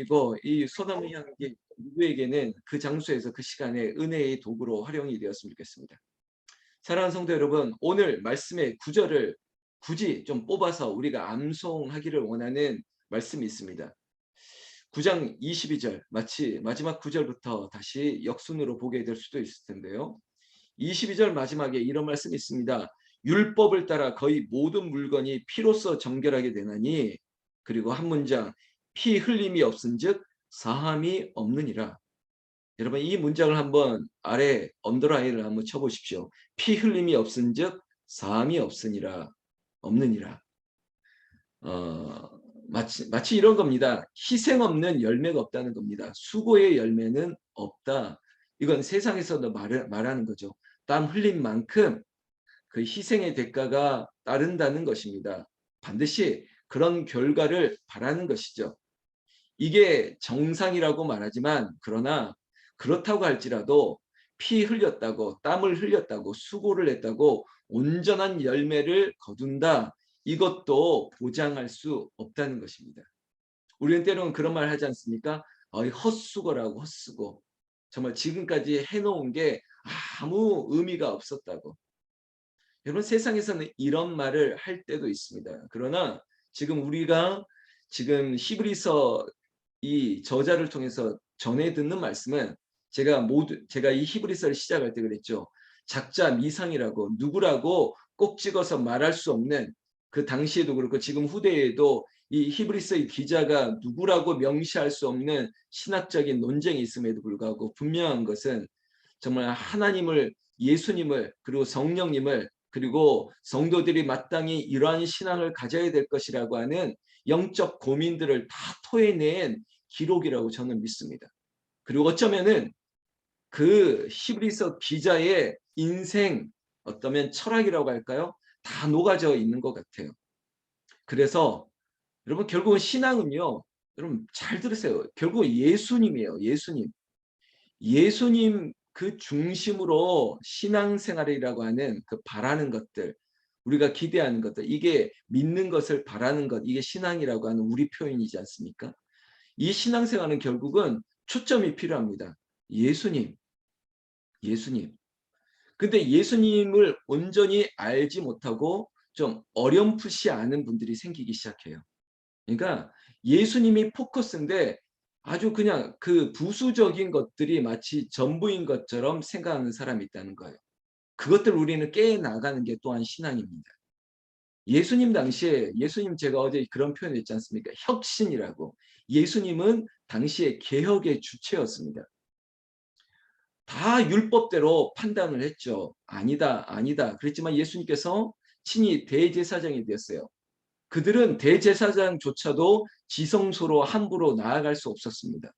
이고 이 소나무 향기 누구에게는 그 장소에서 그 시간에 은혜의 도구로 활용이 되었으면 좋겠습니다. 사랑하는 성도 여러분, 오늘 말씀의 구절을 굳이 좀 뽑아서 우리가 암송하기를 원하는 말씀이 있습니다. 9장 22절 마치 마지막 9절부터 다시 역순으로 보게 될 수도 있을 텐데요. 22절 마지막에 이런 말씀이 있습니다. 율법을 따라 거의 모든 물건이 피로써 정결하게 되나니 그리고 한 문장 피 흘림이 없은즉 사함이 없느니라. 여러분 이 문장을 한번 아래 언더라인을 한번 쳐보십시오. 피 흘림이 없은즉 사함이 없으니라 없느니라. 어, 마치 마치 이런 겁니다. 희생 없는 열매가 없다는 겁니다. 수고의 열매는 없다. 이건 세상에서도 말, 말하는 거죠. 땀 흘린 만큼 그 희생의 대가가 따른다는 것입니다. 반드시 그런 결과를 바라는 것이죠. 이게 정상이라고 말하지만 그러나 그렇다고 할지라도 피 흘렸다고 땀을 흘렸다고 수고를 했다고 온전한 열매를 거둔다. 이것도 보장할 수 없다는 것입니다. 우리는 때로는 그런 말 하지 않습니까? 어, 헛수고라고 헛수고. 정말 지금까지 해놓은 게 아무 의미가 없었다고. 여러분 세상에서는 이런 말을 할 때도 있습니다. 그러나 지금 우리가 지금 히브리서 이 저자를 통해서 전해 듣는 말씀은 제가 모두 제가 이 히브리서를 시작할 때 그랬죠. 작자 미상이라고 누구라고 꼭 찍어서 말할 수 없는 그 당시에도 그렇고 지금 후대에도 이 히브리서의 기자가 누구라고 명시할 수 없는 신학적인 논쟁이 있음에도 불구하고 분명한 것은 정말 하나님을 예수님을 그리고 성령님을 그리고 성도들이 마땅히 이러한 신앙을 가져야 될 것이라고 하는 영적 고민들을 다 토해낸 기록이라고 저는 믿습니다. 그리고 어쩌면은 그 히브리서 기자의 인생 어떠면 철학이라고 할까요? 다 녹아져 있는 것 같아요. 그래서 여러분 결국은 신앙은요. 여러분 잘 들으세요. 결국 예수님이에요. 예수님. 예수님 그 중심으로 신앙생활이라고 하는 그 바라는 것들 우리가 기대하는 것들 이게 믿는 것을 바라는 것 이게 신앙이라고 하는 우리 표현이지 않습니까? 이 신앙생활은 결국은 초점이 필요합니다. 예수님 예수님 근데 예수님을 온전히 알지 못하고 좀 어렴풋이 아는 분들이 생기기 시작해요. 그러니까 예수님이 포커스인데 아주 그냥 그 부수적인 것들이 마치 전부인 것처럼 생각하는 사람이 있다는 거예요. 그것들 우리는 깨 나가는 게 또한 신앙입니다. 예수님 당시에 예수님 제가 어제 그런 표현을 했지 않습니까? 혁신이라고. 예수님은 당시에 개혁의 주체였습니다. 다 율법대로 판단을 했죠. 아니다, 아니다. 그랬지만 예수님께서 친히 대제사장이 되었어요. 그들은 대제사장조차도 지성소로 함부로 나아갈 수 없었습니다.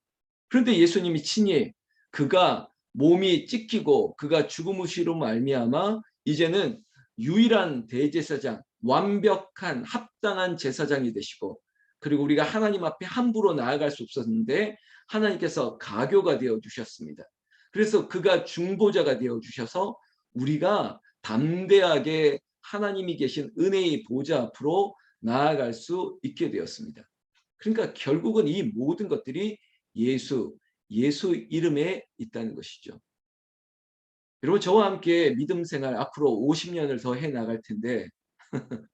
그런데 예수님이 친히 그가 몸이 찢기고 그가 죽음으시로 말미암아 이제는 유일한 대제사장, 완벽한 합당한 제사장이 되시고 그리고 우리가 하나님 앞에 함부로 나아갈 수 없었는데 하나님께서 가교가 되어 주셨습니다. 그래서 그가 중보자가 되어 주셔서 우리가 담대하게 하나님이 계신 은혜의 보좌 앞으로 나아갈 수 있게 되었습니다. 그러니까 결국은 이 모든 것들이 예수, 예수 이름에 있다는 것이죠. 여러분 저와 함께 믿음 생활 앞으로 50년을 더 해 나갈 텐데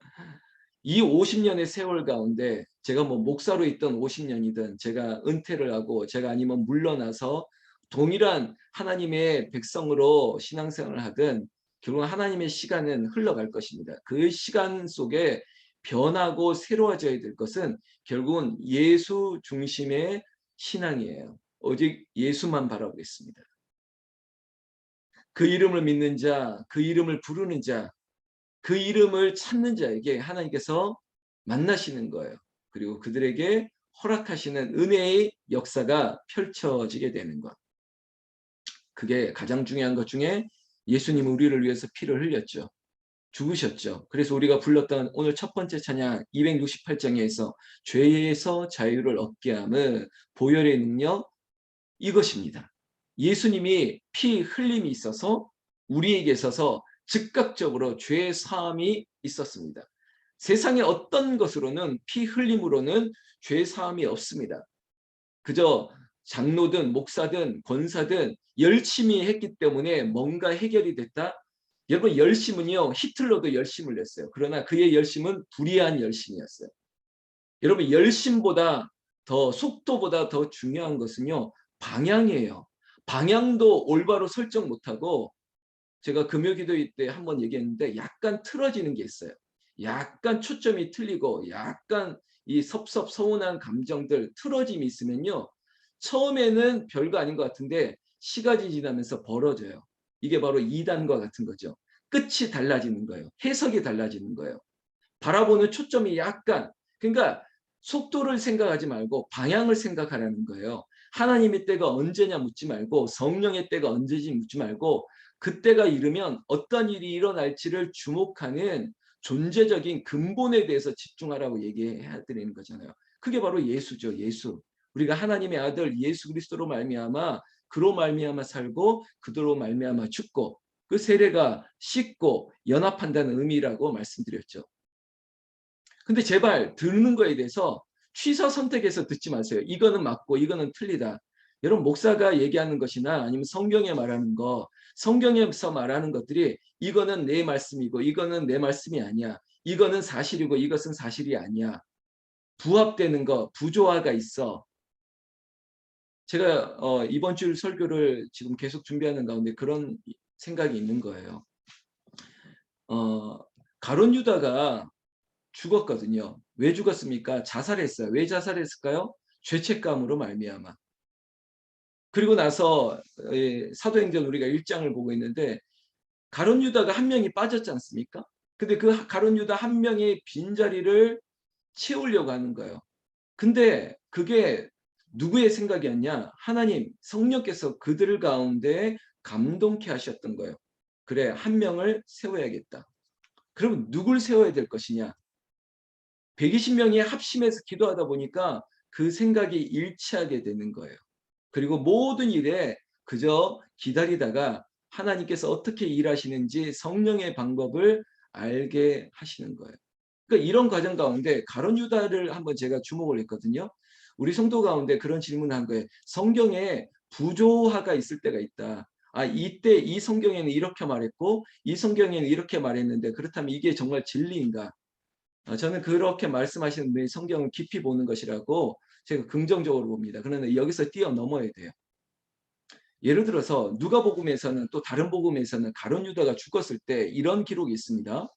이 50년의 세월 가운데 제가 뭐 목사로 있던 50년이든 제가 은퇴를 하고 제가 아니면 물러나서 동일한 하나님의 백성으로 신앙생활을 하든 결국 하나님의 시간은 흘러갈 것입니다. 그 시간 속에 변하고 새로워져야 될 것은 결국은 예수 중심의 신앙이에요. 오직 예수만 바라보겠습니다. 그 이름을 믿는 자, 그 이름을 부르는 자, 그 이름을 찾는 자에게 하나님께서 만나시는 거예요. 그리고 그들에게 허락하시는 은혜의 역사가 펼쳐지게 되는 것. 그게 가장 중요한 것 중에 예수님은 우리를 위해서 피를 흘렸죠. 죽으셨죠. 그래서 우리가 불렀던 오늘 첫 번째 찬양 268장에서 죄에서 자유를 얻게 함은 보혈의 능력 이것입니다. 예수님이 피 흘림이 있어서 우리에게 있어서 즉각적으로 죄 사함이 있었습니다. 세상의 어떤 것으로는 피 흘림으로는 죄 사함이 없습니다. 그저 장로든 목사든 권사든 열심히 했기 때문에 뭔가 해결이 됐다. 여러분 열심은요 히틀러도 열심을 냈어요. 그러나 그의 열심은 불의한 열심이었어요. 여러분 열심보다 더 속도보다 더 중요한 것은요 방향이에요. 방향도 올바로 설정 못하고 제가 금요기도회 때 한번 얘기했는데 약간 틀어지는 게 있어요. 약간 초점이 틀리고 약간 이 섭섭 서운한 감정들 틀어짐이 있으면요. 처음에는 별거 아닌 것 같은데 시간이 지나면서 벌어져요. 이게 바로 이단과 같은 거죠. 끝이 달라지는 거예요. 해석이 달라지는 거예요. 바라보는 초점이 약간 그러니까 속도를 생각하지 말고 방향을 생각하라는 거예요. 하나님의 때가 언제냐 묻지 말고 성령의 때가 언제지 묻지 말고 그때가 이르면 어떤 일이 일어날지를 주목하는 존재적인 근본에 대해서 집중하라고 얘기해야 되는 거잖아요. 그게 바로 예수죠. 예수. 우리가 하나님의 아들 예수 그리스도로 말미암아 그로 말미암아 살고 그대로 말미암아 죽고 그 세례가 씻고 연합한다는 의미라고 말씀드렸죠. 근데 제발 듣는 거에 대해서 취사 선택해서 듣지 마세요. 이거는 맞고 이거는 틀리다. 여러분 목사가 얘기하는 것이나 아니면 성경에 말하는 거 성경에서 말하는 것들이 이거는 내 말씀이고 이거는 내 말씀이 아니야. 이거는 사실이고 이것은 사실이 아니야. 부합되는 거 부조화가 있어. 제가 어, 이번 주 설교를 지금 계속 준비하는 가운데 그런 생각이 있는 거예요. 어, 가론 유다가 죽었거든요. 왜 죽었습니까? 자살했어요. 왜 자살했을까요? 죄책감으로 말미암아. 그리고 나서 사도행전 우리가 1장을 보고 있는데 가론 유다가 한 명이 빠졌지 않습니까? 근데 그 가론 유다 한 명의 빈자리를 채우려고 하는 거예요. 근데 그게 누구의 생각이었냐? 하나님 성령께서 그들 가운데 감동케 하셨던 거예요. 그래 한 명을 세워야겠다. 그럼 누굴 세워야 될 것이냐? 120명이 합심해서 기도하다 보니까 그 생각이 일치하게 되는 거예요. 그리고 모든 일에 그저 기다리다가 하나님께서 어떻게 일하시는지 성령의 방법을 알게 하시는 거예요. 그러니까 이런 과정 가운데 가론 유다를 한번 제가 주목을 했거든요. 우리 성도 가운데 그런 질문을 한 거예요. 성경에 부조화가 있을 때가 있다. 아 이때 이 성경에는 이렇게 말했고 이 성경에는 이렇게 말했는데 그렇다면 이게 정말 진리인가? 아, 저는 그렇게 말씀하시는 분이 성경을 깊이 보는 것이라고 제가 긍정적으로 봅니다. 그러나 여기서 뛰어넘어야 돼요. 예를 들어서 누가복음에서는 또 다른 복음에서는 가론 유다가 죽었을 때 이런 기록이 있습니다.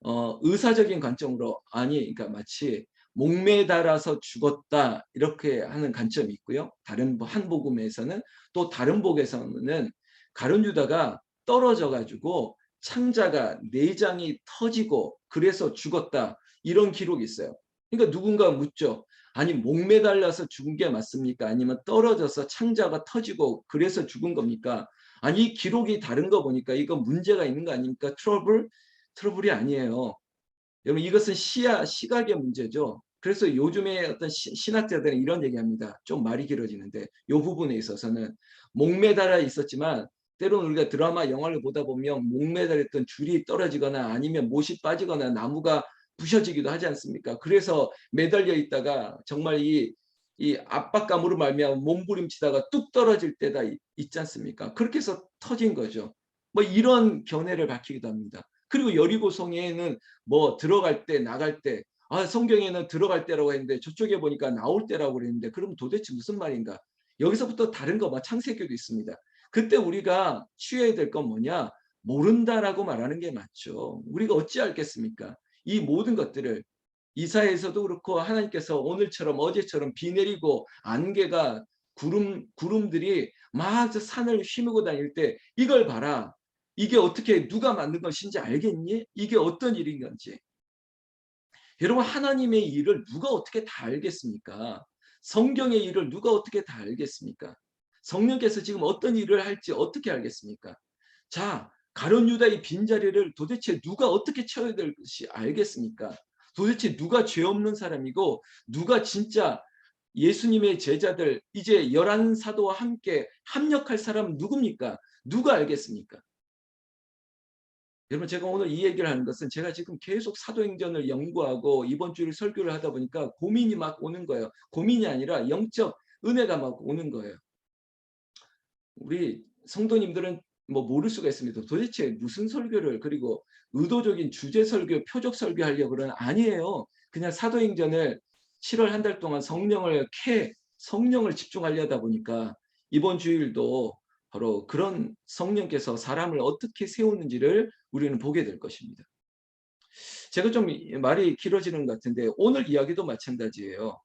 어, 의사적인 관점으로 아니 그러니까 마치 목매 달아서 죽었다 이렇게 하는 관점이 있고요. 다른 한 복음에서는 또 다른 복에서는 가론 유다가 떨어져 가지고 창자가 내장이 터지고 그래서 죽었다 이런 기록이 있어요. 그러니까 누군가 묻죠. 아니 목매달려서 죽은 게 맞습니까? 아니면 떨어져서 창자가 터지고 그래서 죽은 겁니까? 아니 기록이 다른 거 보니까 이거 문제가 있는 거 아닙니까? 트러블? 트러블이 아니에요. 여러분 이것은 시야, 시각의 문제죠. 그래서 요즘에 어떤 시, 신학자들은 이런 얘기합니다. 좀 말이 길어지는데 이 부분에 있어서는 목매달아 있었지만 때로는 우리가 드라마 영화를 보다 보면 목매달렸던 줄이 떨어지거나 아니면 못이 빠지거나 나무가 부셔지기도 하지 않습니까? 그래서 매달려 있다가 정말 이, 이 압박감으로 말미암아 몸부림치다가 뚝 떨어질 때가 있지 않습니까? 그렇게 해서 터진 거죠. 뭐 이런 견해를 밝히기도 합니다. 그리고 여리고 성에는 뭐 들어갈 때 나갈 때 아, 성경에는 들어갈 때라고 했는데 저쪽에 보니까 나올 때라고 그랬는데 그럼 도대체 무슨 말인가? 여기서부터 다른 거 막 창세기도 있습니다. 그때 우리가 취해야 될 건 뭐냐? 모른다라고 말하는 게 맞죠. 우리가 어찌 알겠습니까? 이 모든 것들을 이사에서도 그렇고 하나님께서 오늘처럼 어제처럼 비 내리고 안개가 구름 구름들이 막 산을 휘무고 다닐 때 이걸 봐라. 이게 어떻게 누가 만든 것인지 알겠니? 이게 어떤 일인 건지. 여러분 하나님의 일을 누가 어떻게 다 알겠습니까? 성경의 일을 누가 어떻게 다 알겠습니까? 성령께서 지금 어떤 일을 할지 어떻게 알겠습니까? 자, 가론 유다의 빈자리를 도대체 누가 어떻게 채워야 될지 알겠습니까? 도대체 누가 죄 없는 사람이고 누가 진짜 예수님의 제자들 이제 열한 사도와 함께 합력할 사람은 누굽니까? 누가 알겠습니까? 여러분 제가 오늘 이 얘기를 하는 것은 제가 지금 계속 사도행전을 연구하고 이번 주일 설교를 하다 보니까 고민이 막 오는 거예요. 고민이 아니라 영적 은혜가 막 오는 거예요. 우리 성도님들은 뭐 모를 수가 있습니다. 도대체 무슨 설교를 그리고 의도적인 주제 설교, 표적 설교 하려고 그러는 아니에요. 그냥 사도행전을 7월 한 달 동안 성령을 캐 성령을 집중하려다 보니까 이번 주일도 바로 그런 성령께서 사람을 어떻게 세우는지를 우리는 보게 될 것입니다. 제가 좀 말이 길어지는 것 같은데 오늘 이야기도 마찬가지예요.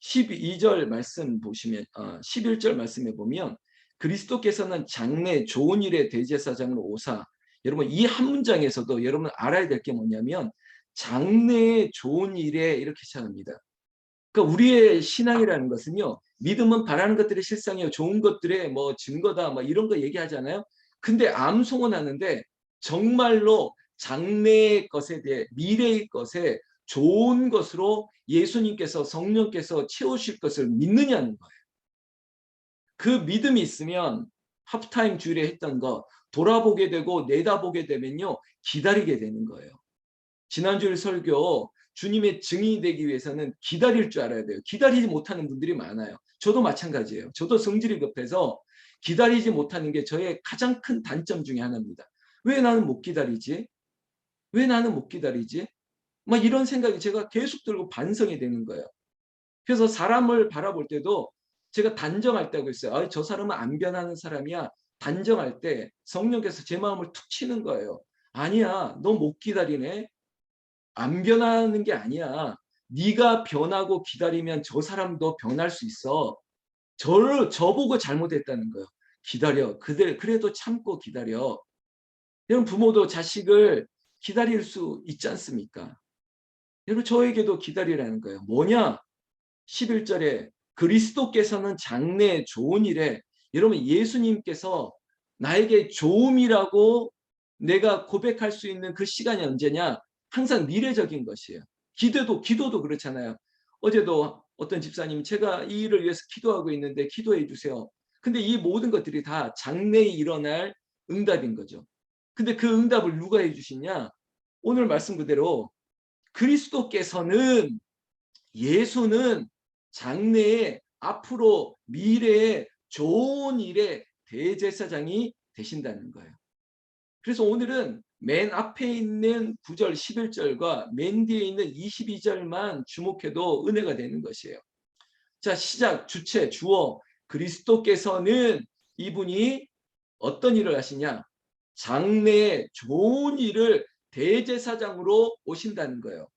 12절 말씀 보시면 어, 11절 말씀에 보면 그리스도께서는 장래 좋은 일의 대제사장으로 오사 여러분 이 한 문장에서도 여러분 알아야 될 게 뭐냐면 장래의 좋은 일에 이렇게 시작합니다. 그러니까 우리의 신앙이라는 것은요. 믿음은 바라는 것들의 실상이요. 좋은 것들의 뭐 증거다 뭐 이런 거 얘기하잖아요. 근데 암송은 하는데 정말로 장래의 것에 대해 미래의 것에 좋은 것으로 예수님께서 성령께서 채우실 것을 믿느냐는 거예요. 그 믿음이 있으면 하프타임 주일에 했던 거 돌아보게 되고 내다보게 되면요. 기다리게 되는 거예요. 지난주일 설교 주님의 증인이 되기 위해서는 기다릴 줄 알아야 돼요. 기다리지 못하는 분들이 많아요. 저도 마찬가지예요. 저도 성질이 급해서 기다리지 못하는 게 저의 가장 큰 단점 중에 하나입니다. 왜 나는 못 기다리지? 왜 나는 못 기다리지? 막 이런 생각이 제가 계속 들고 반성이 되는 거예요. 그래서 사람을 바라볼 때도 제가 단정할 때고 있어요. 아, 저 사람은 안 변하는 사람이야. 단정할 때 성령께서 제 마음을 툭 치는 거예요. 아니야, 너 못 기다리네. 안 변하는 게 아니야. 네가 변하고 기다리면 저 사람도 변할 수 있어. 저를 저보고 잘못했다는 거예요. 기다려. 그들 그래도 참고 기다려. 여러분 부모도 자식을 기다릴 수 있지 않습니까? 여러분 저에게도 기다리라는 거예요. 뭐냐? 11절에 그리스도께서는 장래 좋은 일에 여러분 예수님께서 나에게 좋음이라고 내가 고백할 수 있는 그 시간이 언제냐? 항상 미래적인 것이에요. 기도도 기도도 그렇잖아요. 어제도 어떤 집사님이 제가 이 일을 위해서 기도하고 있는데 기도해 주세요. 근데 이 모든 것들이 다 장래에 일어날 응답인 거죠. 근데 그 응답을 누가 해 주시냐? 오늘 말씀 그대로 그리스도께서는 예수는 장래에 앞으로 미래에 좋은 일에 대제사장이 되신다는 거예요. 그래서 오늘은 맨 앞에 있는 9절 11절과 맨 뒤에 있는 22절만 주목해도 은혜가 되는 것이에요. 자 시작 주체 주어 그리스도께서는 이분이 어떤 일을 하시냐 장래에 좋은 일을 대제사장으로 오신다는 거예요.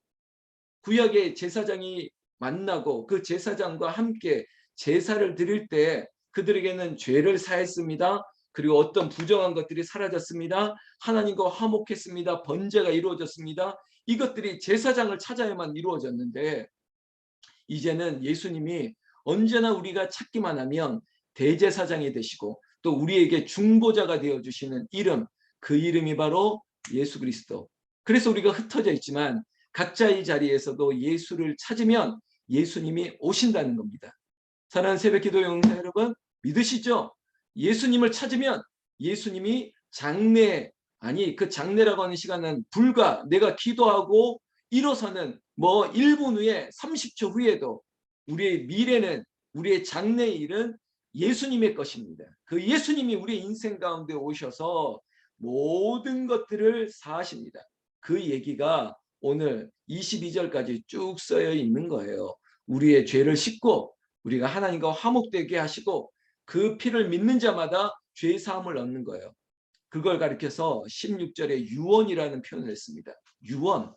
구약의 제사장이 만나고 그 제사장과 함께 제사를 드릴 때 그들에게는 죄를 사했습니다. 그리고 어떤 부정한 것들이 사라졌습니다. 하나님과 화목했습니다. 번제가 이루어졌습니다. 이것들이 제사장을 찾아야만 이루어졌는데 이제는 예수님이 언제나 우리가 찾기만 하면 대제사장이 되시고 또 우리에게 중보자가 되어 주시는 이름 그 이름이 바로 예수 그리스도. 그래서 우리가 흩어져 있지만 각자의 자리에서도 예수를 찾으면 예수님이 오신다는 겁니다. 사랑하는 새벽기도 영상 여러분 믿으시죠? 예수님을 찾으면 예수님이 장래 아니 그 장래라고 하는 시간은 불과 내가 기도하고 일어서는 뭐 1분 후에 30초 후에도 우리의 미래는 우리의 장래의 일은 예수님의 것입니다. 그 예수님이 우리 인생 가운데 오셔서 모든 것들을 사하십니다. 그 얘기가 오늘 22절까지 쭉 써여 있는 거예요. 우리의 죄를 씻고 우리가 하나님과 화목되게 하시고 그 피를 믿는 자마다 죄 사함을 얻는 거예요. 그걸 가리켜서 16절에 유언이라는 표현을 했습니다. 유언.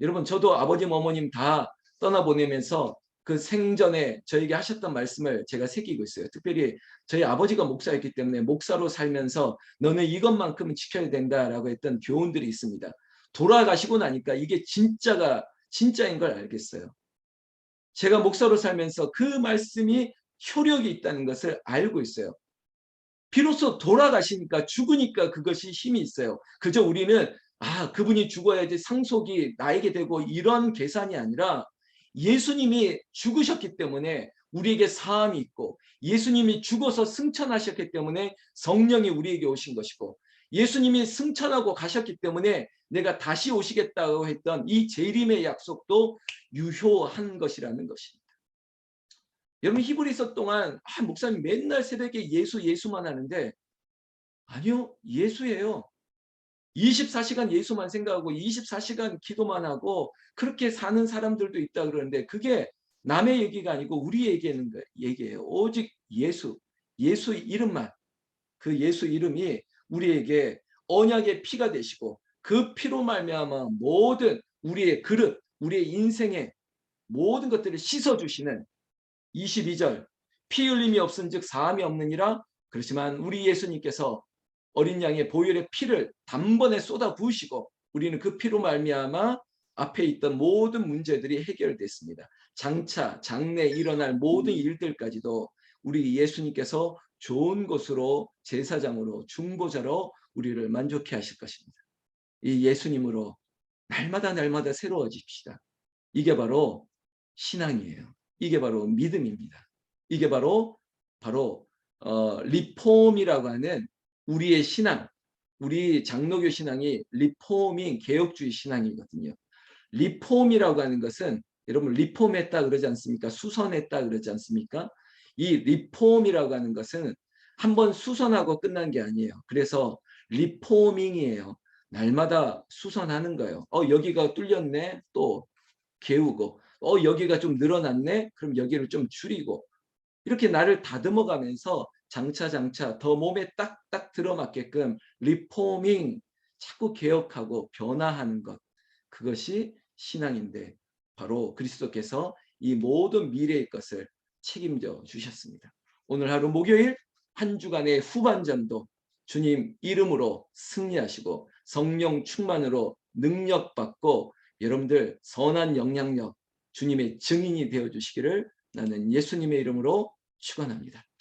여러분 저도 아버님 어머님 다 떠나보내면서 그 생전에 저에게 하셨던 말씀을 제가 새기고 있어요. 특별히 저희 아버지가 목사였기 때문에 목사로 살면서 너는 이것만큼은 지켜야 된다라고 했던 교훈들이 있습니다. 돌아가시고 나니까 이게 진짜가 진짜인 걸 알겠어요. 제가 목사로 살면서 그 말씀이 효력이 있다는 것을 알고 있어요. 비로소 돌아가시니까 죽으니까 그것이 힘이 있어요. 그저 우리는 아 그분이 죽어야지 상속이 나에게 되고 이런 계산이 아니라 예수님이 죽으셨기 때문에 우리에게 사함이 있고 예수님이 죽어서 승천하셨기 때문에 성령이 우리에게 오신 것이고 예수님이 승천하고 가셨기 때문에 내가 다시 오시겠다고 했던 이 재림의 약속도 유효한 것이라는 것입니다. 여러분 히브리서 동안 아, 목사님 맨날 새벽에 예수 예수만 하는데 아니요 예수예요. 24시간 예수만 생각하고 24시간 기도만 하고 그렇게 사는 사람들도 있다 그러는데 그게 남의 얘기가 아니고 우리 얘기하는 거 얘기예요. 오직 예수, 예수 이름만 그 예수 이름이 우리에게 언약의 피가 되시고 그 피로 말미암아 모든 우리의 그릇, 우리의 인생의 모든 것들을 씻어 주시는 22절 피 흘림이 없은즉 사함이 없느니라 그렇지만 우리 예수님께서 어린 양의 보혈의 피를 단번에 쏟아 부으시고 우리는 그 피로 말미암아 앞에 있던 모든 문제들이 해결됐습니다. 장차 장래 일어날 모든 일들까지도 우리 예수님께서 좋은 곳으로 제사장으로 중보자로 우리를 만족해 하실 것입니다. 이 예수님으로 날마다 날마다 새로워집시다. 이게 바로 신앙이에요. 이게 바로 믿음입니다. 이게 바로 바로 어, 리폼이라고 하는 우리의 신앙, 우리 장로교 신앙이 리폼인 개혁주의 신앙이거든요. 리폼이라고 하는 것은 여러분 리폼했다 그러지 않습니까? 수선했다 그러지 않습니까? 이 리폼이라고 하는 것은 한번 수선하고 끝난 게 아니에요. 그래서 리포밍이에요. 날마다 수선하는 거예요. 어 여기가 뚫렸네. 또 개우고 어 여기가 좀 늘어났네. 그럼 여기를 좀 줄이고 이렇게 나를 다듬어 가면서 장차 장차 더 몸에 딱딱 들어맞게끔 리포밍 자꾸 개혁하고 변화하는 것 그것이 신앙인데 바로 그리스도께서 이 모든 미래의 것을 책임져 주셨습니다. 오늘 하루 목요일 한 주간의 후반전도 주님 이름으로 승리하시고 성령 충만으로 능력받고 여러분들 선한 영향력 주님의 증인이 되어 주시기를 나는 예수님의 이름으로 축원합니다.